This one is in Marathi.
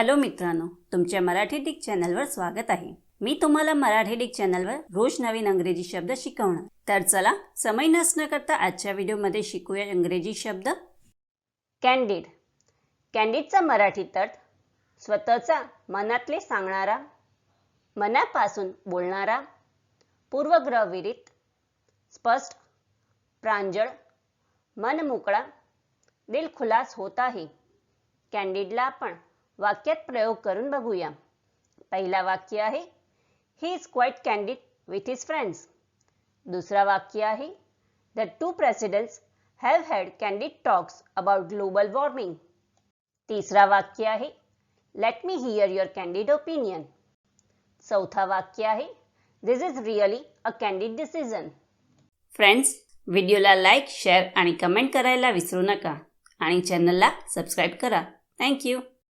हॅलो मित्रांनो तुमच्या मराठी डिक चॅनलवर स्वागत आहे. मी तुम्हाला मराठी डिक चॅनलवर रोज नवीन अंग्रेजी शब्द शिकवणार. तर चला समय नसणं करता आजच्या व्हिडिओमध्ये शिकूया इंग्रजी शब्द. कॅन्डिड. कॅन्डिडचा मराठी अर्थ स्वतःचा मनातले सांगणारा मनापासून बोलणारा पूर्वग्रहविरित स्पष्ट प्रांजळ मन मोकळा दिलखुलास होत आहे. कॅन्डिडला आपण वाक्यात प्रयोग करून बघूया. पहिला वाक्य आहे he is quite candid with his friends दुसरा वाक्य आहे the two presidents have had candid talks about global warming तिसरा वाक्य आहे let me hear your candid opinion चौथा वाक्य आहे this is really a candid decision friends व्हिडिओला लाईक शेअर आणि कमेंट करायला विसरू नका. आणि चॅनलला सबस्क्राईब करा. थँक्यू